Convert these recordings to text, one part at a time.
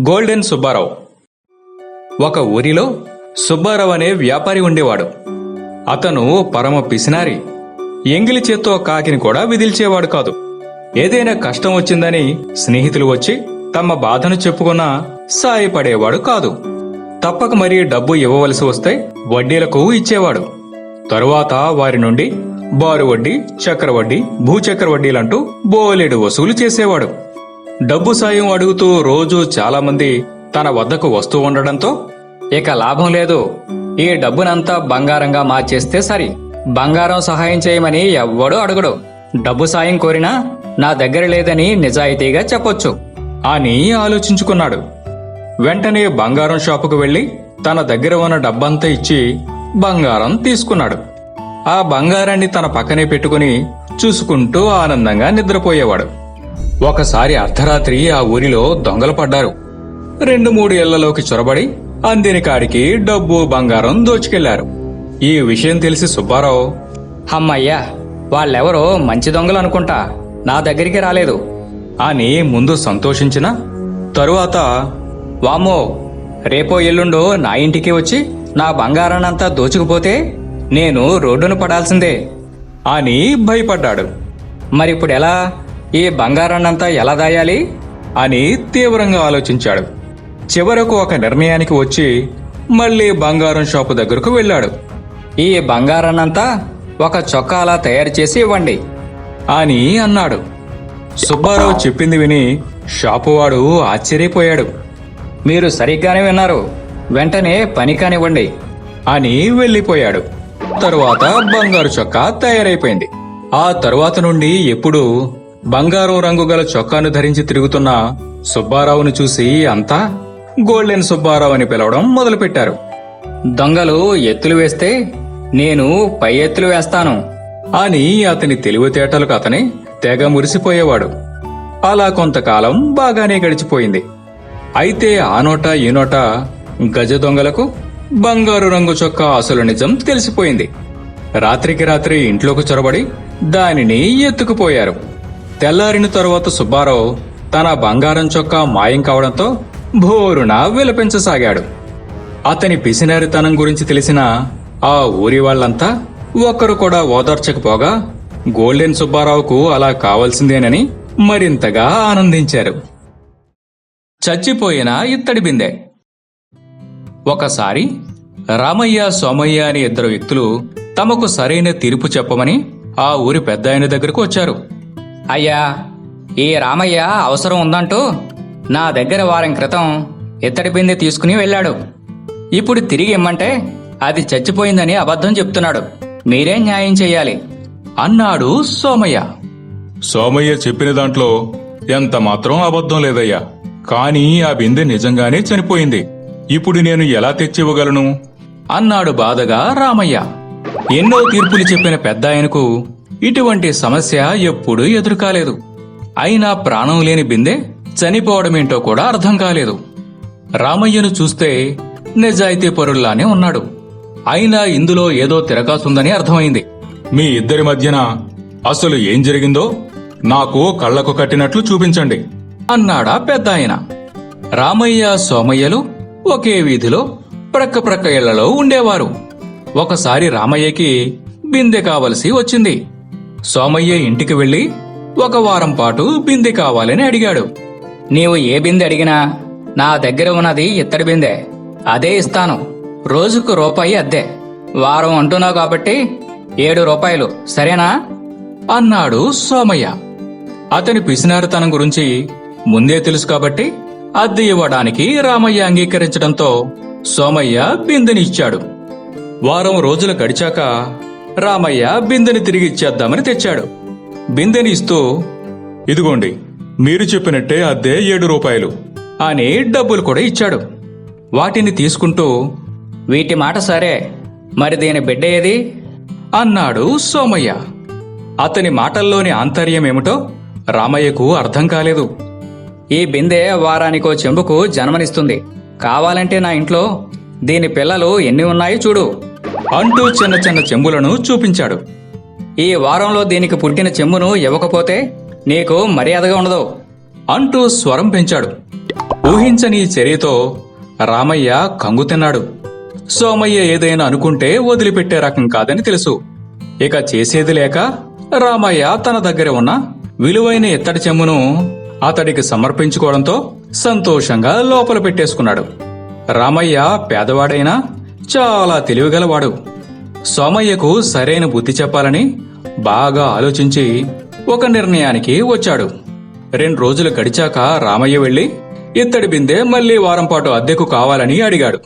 Golden Subbarao. ఒక ఊరిలో సుబ్బారావు అనే వ్యాపారి ఉండేవాడు. అతను పరమ పిసినారి. ఎంగిలి చేత్తో కాకిని కూడా విదిల్చేవాడు కాదు. ఏదైనా కష్టం వచ్చిందని స్నేహితులు వచ్చి తమ బాధను చెప్పుకున్నా సాయపడేవాడు కాదు. తప్పక మరీ డబ్బు ఇవ్వవలసి వస్తే వడ్డీలకు ఇచ్చేవాడు. తరువాత వారి నుండి బారు వడ్డీ చక్ర వడ్డీ భూచక్ర వడ్డీలంటూ బోలెడు వసూలు చేసేవాడు. డబ్బు సాయం అడుగుతూ రోజూ చాలా మంది తన వద్దకు వస్తూ ఉండడంతో ఇక లాభం లేదు. ఈ డబ్బునంతా బంగారంగా మార్చేస్తే సరి. బంగారం సహాయం చేయమని ఎవ్వడూ అడగడు. డబ్బు సాయం కోరినా నా దగ్గర లేదని నిజాయితీగా చెప్పొచ్చు అని ఆలోచించుకున్నాడు. వెంటనే బంగారం షాపుకు వెళ్ళి తన దగ్గర ఉన్న డబ్బంతా ఇచ్చి బంగారం తీసుకున్నాడు. ఆ బంగారాన్ని తన పక్కనే పెట్టుకుని చూసుకుంటూ ఆనందంగా నిద్రపోయేవాడు. ఒకసారి అర్ధరాత్రి ఆ ఊరిలో దొంగలు పడ్డారు. రెండు మూడు ఇళ్ళలోకి చొరబడి అందిన కాడికి డబ్బు బంగారం దోచుకెళ్ళారు. ఈ విషయం తెలిసి సుబ్బారావు అమ్మయ్యా వాళ్ళెవరో మంచి దొంగలు అనుకుంటా నా దగ్గరికి రాలేదు. అని ముందు సంతోషించిన తరువాత వామ్మో రేపో ఎల్లుండో నా ఇంటికి వచ్చి నా బంగారాన్నంతా దోచుకుపోతే నేను రోడ్డును పడాల్సిందే అని భయపడ్డాడు. మరిప్పుడు ఎలా ఈ బంగారాన్నంతా ఎలా దాయాలి? అని తీవ్రంగా ఆలోచించాడు. చివరకు ఒక నిర్ణయానికి వచ్చి మళ్ళీ బంగారం షాపు దగ్గరకు వెళ్ళాడు. ఈ బంగారాన్నంతా ఒక చొక్కాలా తయారు చేసి ఇవ్వండి అని అన్నాడు. సుబ్బారావు చెప్పింది విని షాపువాడు ఆశ్చర్యపోయాడు. మీరు సరిగ్గానే విన్నారు వెంటనే పని కానివ్వండి అని వెళ్ళిపోయాడు. తరువాత బంగారు చొక్కా తయారైపోయింది. ఆ తరువాత నుండి ఎప్పుడూ బంగారం రంగు గల చొక్కాను ధరించి తిరుగుతున్న సుబ్బారావును చూసి అంతా గోల్డెన్ సుబ్బారావు అని పిలవడం మొదలుపెట్టారు. దొంగలు ఎత్తులు వేస్తే నేను పై ఎత్తులు వేస్తాను అని అతని తెలివితేటలకు అతని తెగ మురిసిపోయేవాడు. అలా కొంతకాలం బాగానే గడిచిపోయింది. అయితే ఆ నోట ఈ నోట గజ దొంగలకు బంగారు రంగు చొక్కా అసలు నిజం తెలిసిపోయింది. రాత్రికి రాత్రి ఇంట్లోకి చొరబడి దానిని ఎత్తుకుపోయారు. తెల్లారిన తరువాత సుబ్బారావు తన బంగారం చొక్కా మాయం కావడంతో భోరున విలపించసాగాడు. అతని పిసినారితనం గురించి తెలిసిన ఆ ఊరి వాళ్ళంతా ఒక్కరు కూడా ఓదార్చకపోగా గోల్డెన్ సుబ్బారావుకు అలా కావాల్సిందేనని మరింతగా ఆనందించారు. చచ్చిపోయిన ఇత్తడి బిందె. ఒకసారి రామయ్య సోమయ్య అనే ఇద్దరు వ్యక్తులు తమకు సరైన తీర్పు చెప్పమని ఆ ఊరి పెద్ద ఆయన దగ్గరకు వచ్చారు. అయ్యా ఈ రామయ్య అవసరం ఉందంటూ నా దగ్గర వారం క్రితం ఇత్తడి బిందె తీసుకుని వెళ్ళాడు. ఇప్పుడు తిరిగి ఇమ్మంటే అది చచ్చిపోయిందని అబద్ధం చెప్తున్నాడు. మీరే న్యాయం చెయ్యాలి అన్నాడు సోమయ్య. సోమయ్య చెప్పిన దాంట్లో ఎంత మాత్రం అబద్ధం లేదయ్యా. కానీ ఆ బిందె నిజంగానే చనిపోయింది. ఇప్పుడు నేను ఎలా తెచ్చివ్వగలను? అన్నాడు బాధగా రామయ్య. ఎన్నో తీర్పులు చెప్పిన పెద్ద ఆయనకు ఇటువంటి సమస్య ఎప్పుడూ ఎదురుకాలేదు. అయినా ప్రాణం లేని బిందె చనిపోవడమేంటో కూడా అర్థం కాలేదు. రామయ్యను చూస్తే నిజాయితీ పరుల్లానే ఉన్నాడు. అయినా ఇందులో ఏదో తిరగాసుందని అర్థమైంది. మీ ఇద్దరి మధ్యన అసలు ఏం జరిగిందో నాకు కళ్ళకు కట్టినట్లు చూపించండి. అన్నాడా పెద్ద ఆయన రామయ్య సోమయ్యలు ఒకే వీధిలో ప్రక్క ప్రక్క ఇళ్ళలో ఉండేవారు. ఒకసారి రామయ్యకి బిందె కావలసి వచ్చింది. సోమయ్య ఇంటికి వెళ్ళి ఒక వారం పాటు బిందె కావాలని అడిగాడు. నీవు ఏ బిందె అడిగినా నా దగ్గర ఉన్నది ఇత్తడి బిందె. అదే ఇస్తాను. రోజుకు రూపాయి అద్దె. వారం అంటున్నావు కాబట్టి ఏడు రూపాయలు. సరేనా? అన్నాడు సోమయ్య. అతని పిసినారితనం గురించి ముందే తెలుసు కాబట్టి అద్దె ఇవ్వడానికి రామయ్య అంగీకరించడంతో సోమయ్య బిందెని ఇచ్చాడు. వారం రోజులు గడిచాక రామయ్య బిందెని తిరిగి ఇచ్చేద్దామని తెచ్చాడు. బిందెని ఇస్తూ ఇదిగోండి మీరు చెప్పినట్టే అద్దె ఏడు రూపాయలు అని డబ్బులు కూడా ఇచ్చాడు. వాటిని తీసుకుంటూ వీటి మాట సరే మరి దీని బిడ్డ ఏది? అన్నాడు సోమయ్య. అతని మాటల్లోని ఆంతర్యం ఏమిటో రామయ్యకు అర్థం కాలేదు. ఈ బిందె వారానికో చెంబుకు జన్మనిస్తుంది. కావాలంటే నా ఇంట్లో దీని పిల్లలు ఎన్ని ఉన్నాయో చూడు. అంటూ చిన్న చిన్న చెంబులను చూపించాడు. ఈ వారంలో దీనికి పుట్టిన చెంబును ఇవ్వకపోతే నీకు మర్యాదగా ఉండదు అంటూ స్వరం పెంచాడు. ఊహించని ఈ చర్యతో రామయ్య కంగు తిన్నాడు. సోమయ్య ఏదైనా అనుకుంటే వదిలిపెట్టే రకం కాదని తెలుసు. ఇక చేసేది లేక రామయ్య తన దగ్గర ఉన్న విలువైన ఇత్తడి చెమ్మును అతడికి సమర్పించుకోవడంతో సంతోషంగా లోపల పెట్టేసుకున్నాడు. రామయ్య పేదవాడైనా చాలా తెలివిగలవాడు. సోమయ్యకు సరైన బుద్ధి చెప్పాలని బాగా ఆలోచించి ఒక నిర్ణయానికి వచ్చాడు. రెండు రోజులు గడిచాక రామయ్య వెళ్ళి ఇత్తడి బిందె మళ్ళీ వారం పాటు అద్దెకు కావాలని అడిగాడు.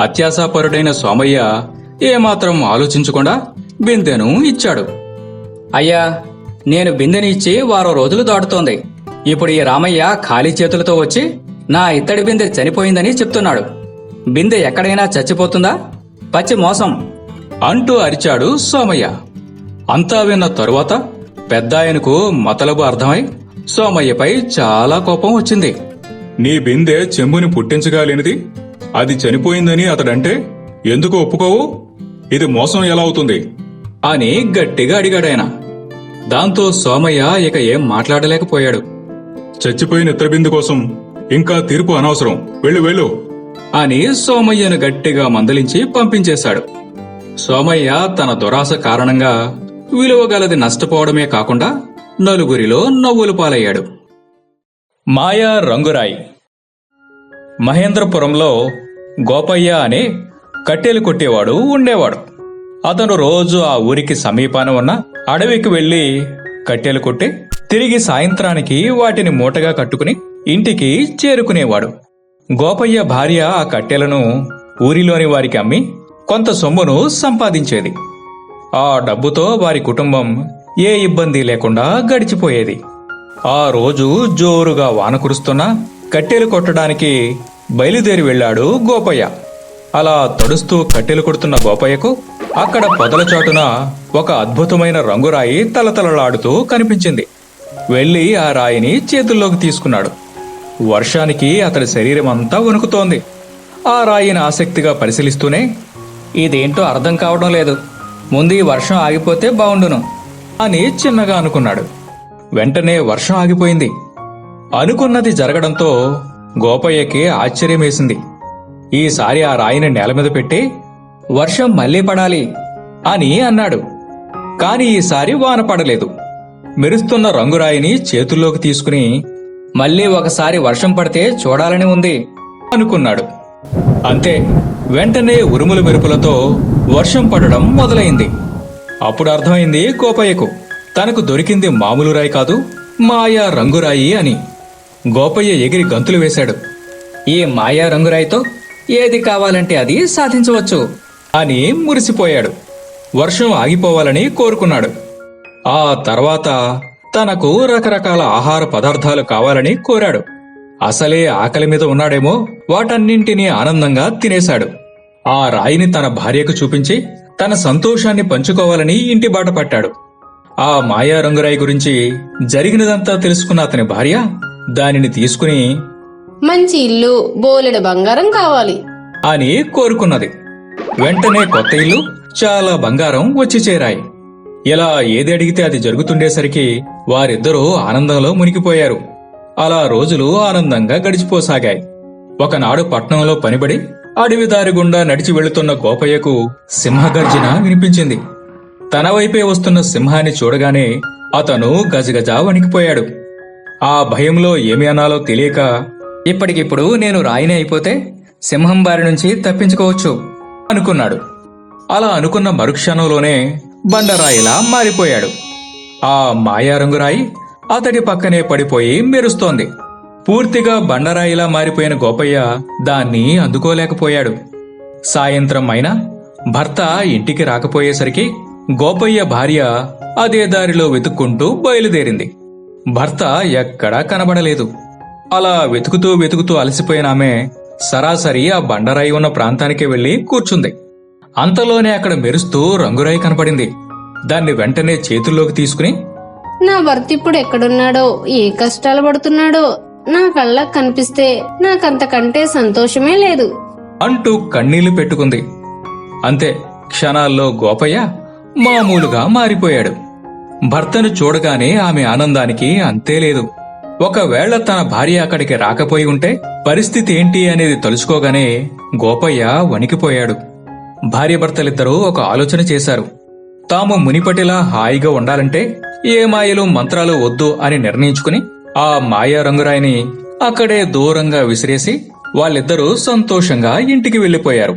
అత్యాశాపరుడైన సోమయ్య ఏమాత్రం ఆలోచించకుండా బిందెను ఇచ్చాడు. అయ్యా నేను బిందెని ఇచ్చి వారం రోజులు దాటుతోంది. ఇప్పుడు ఈ రామయ్య ఖాళీ చేతులతో వచ్చి నా ఇత్తడి బిందె చనిపోయిందని చెప్తున్నాడు. బిందె ఎక్కడైనా చచ్చిపోతుందా? పచ్చి మోసం. అంటూ అరిచాడు సోమయ్య. అంతా విన్న తరువాత పెద్దాయనకు మతలబు అర్థమై సోమయ్యపై చాలా కోపం వచ్చింది. నీ బిందె చెంబుని పుట్టించగలేనిది అది చనిపోయిందని అతడంటే ఎందుకు ఒప్పుకోవు? ఇది మోసం ఎలా అవుతుంది? అని గట్టిగా అడిగాడాయన. దాంతో సోమయ్య ఇక ఏం మాట్లాడలేకపోయాడు. చచ్చిపోయిన ఇతర బిందు కోసం ఇంకా తీర్పు అనవసరం. వెళ్ళు వెళ్ళు. అని సోమయ్యను గట్టిగా మందలించి పంపించేశాడు. సోమయ్య తన దురాశ కారణంగా విలువగలది నష్టపోవడమే కాకుండా నలుగురిలో నవ్వులు పాలయ్యాడు. మాయా రంగురాయి. మహేంద్రపురంలో గోపయ్య అనే కట్టెలు కొట్టేవాడు ఉండేవాడు. అతను రోజు ఆ ఊరికి సమీపాన ఉన్న అడవికి వెళ్ళి కట్టెలు కొట్టి తిరిగి సాయంత్రానికి వాటిని మూటగా కట్టుకుని ఇంటికి చేరుకునేవాడు. గోపయ్య భార్య ఆ కట్టెలను ఊరిలోని వారికి అమ్మి కొంత సొమ్మును సంపాదించేది. ఆ డబ్బుతో వారి కుటుంబం ఏ ఇబ్బంది లేకుండా గడిచిపోయేది. ఆ రోజు జోరుగా వాన కురుస్తున్నా కట్టెలు కొట్టడానికి బయలుదేరి వెళ్ళాడు గోపయ్య. అలా తడుస్తూ కట్టెలు కొడుతున్న గోపయ్యకు అక్కడ పొదల చాటున ఒక అద్భుతమైన రంగురాయి తలతలలాడుతూ కనిపించింది. వెళ్ళి ఆ రాయిని చేతుల్లోకి తీసుకున్నాడు. వర్షానికి అతడి శరీరం అంతా వణుకుతోంది. ఆ రాయిని ఆసక్తిగా పరిశీలిస్తూనే ఇదేంటో అర్థం కావడం లేదు. ముందు ఈ వర్షం ఆగిపోతే బావుండును అని చిన్నగా అనుకున్నాడు. వెంటనే వర్షం ఆగిపోయింది. అనుకున్నది జరగడంతో గోపయ్యకి ఆశ్చర్యమేసింది. ఈసారి ఆ రాయిని నేల మీద పెట్టి వర్షం మళ్ళీ పడాలి అని అన్నాడు. కాని ఈసారి వాన పడలేదు. మెరుస్తున్న రంగురాయిని చేతుల్లోకి తీసుకుని మళ్ళీ ఒకసారి వర్షం పడితే చూడాలని ఉంది అనుకున్నాడు. అంతే వెంటనే ఉరుముల మెరుపులతో వర్షం పడడం మొదలైంది. అప్పుడు అర్థమైంది గోపయ్యకు తనకు దొరికింది మామూలు రాయి కాదు మాయా రంగురాయి అని. గోపయ్య ఎగిరి గంతులు వేశాడు. ఈ మాయా రంగురాయితో ఏది కావాలంటే అది సాధించవచ్చు అని మురిసిపోయాడు. వర్షం ఆగిపోవాలని కోరుకున్నాడు. ఆ తర్వాత తనకు రకరకాల ఆహార పదార్థాలు కావాలని కోరాడు. అసలే ఆకలి మీద ఉన్నాడేమో వాటన్నింటినీ ఆనందంగా తినేశాడు. ఆ రాయిని తన భార్యకు చూపించి తన సంతోషాన్ని పంచుకోవాలని ఇంటి బాట పట్టాడు. ఆ మాయా రంగురాయి గురించి జరిగినదంతా తెలుసుకున్న అతని భార్య దానిని తీసుకుని మంచి ఇల్లు బోలెడు బంగారం కావాలి అని కోరుకున్నది. వెంటనే కొత్త ఇల్లు చాలా బంగారం వచ్చి చేరాయి. ఇలా ఏది అడిగితే అది జరుగుతుండేసరికి వారిద్దరూ ఆనందంలో మునిగిపోయారు. అలా రోజులు ఆనందంగా గడిచిపోసాగాయి. ఒకనాడు పట్నంలో పనిబడి అడవి దారి గుండా నడిచి వెళుతున్న గోపయ్యకు సింహగర్జన వినిపించింది. తన వైపే వస్తున్న సింహాన్ని చూడగానే అతను గజగజ వణికిపోయాడు. ఆ భయంలో ఏమి అనాలో తెలియక ఇప్పటికిప్పుడు నేను రాయిని అయిపోతే సింహం బారి నుంచి తప్పించుకోవచ్చు అనుకున్నాడు. అలా అనుకున్న మరుక్షణంలోనే బండరాయిలా మారిపోయాడు. ఆ మాయారంగురాయి అతడి పక్కనే పడిపోయి మెరుస్తోంది. పూర్తిగా బండరాయిలా మారిపోయిన గోపయ్య దాన్ని అందుకోలేకపోయాడు. సాయంత్రం అయినా భర్త ఇంటికి రాకపోయేసరికి గోపయ్య భార్య అదే దారిలో వెతుక్కుంటూ బయలుదేరింది. భర్త ఎక్కడా కనబడలేదు. అలా వెతుకుతూ వెతుకుతూ అలసిపోయిన ఆమె సరాసరి ఆ బండరాయి ఉన్న ప్రాంతానికి వెళ్ళి కూర్చుంది. అంతలోనే అక్కడ మెరుస్తూ రంగురాయి కనపడింది. దాన్ని వెంటనే చేతుల్లోకి తీసుకుని నా భర్త ఇప్పుడు ఎక్కడున్నాడో? ఏ కష్టాలు పడుతున్నాడో? నా కళ్ళకు కనిపిస్తే నాకంతకంటే సంతోషమే లేదు. అంటూ కన్నీళ్ళు పెట్టుకుంది. అంతే క్షణాల్లో గోపయ్య మామూలుగా మారిపోయాడు. భర్తను చూడగానే ఆమె ఆనందానికి అంతే లేదు. ఒకవేళ తన భార్య అక్కడికి రాకపోయి ఉంటే పరిస్థితి ఏంటి అనేది తెలుసుకోగానే గోపయ్య వణికిపోయాడు. భార్యభర్తలిద్దరూ ఒక ఆలోచన చేశారు. తాము మునిపటిలా హాయిగా ఉండాలంటే ఏ మాయలు మంత్రాలు వద్దు అని నిర్ణయించుకుని ఆ మాయా రంగురాయిని అక్కడే దూరంగా విసిరేసి వాళ్ళిద్దరూ సంతోషంగా ఇంటికి వెళ్ళిపోయారు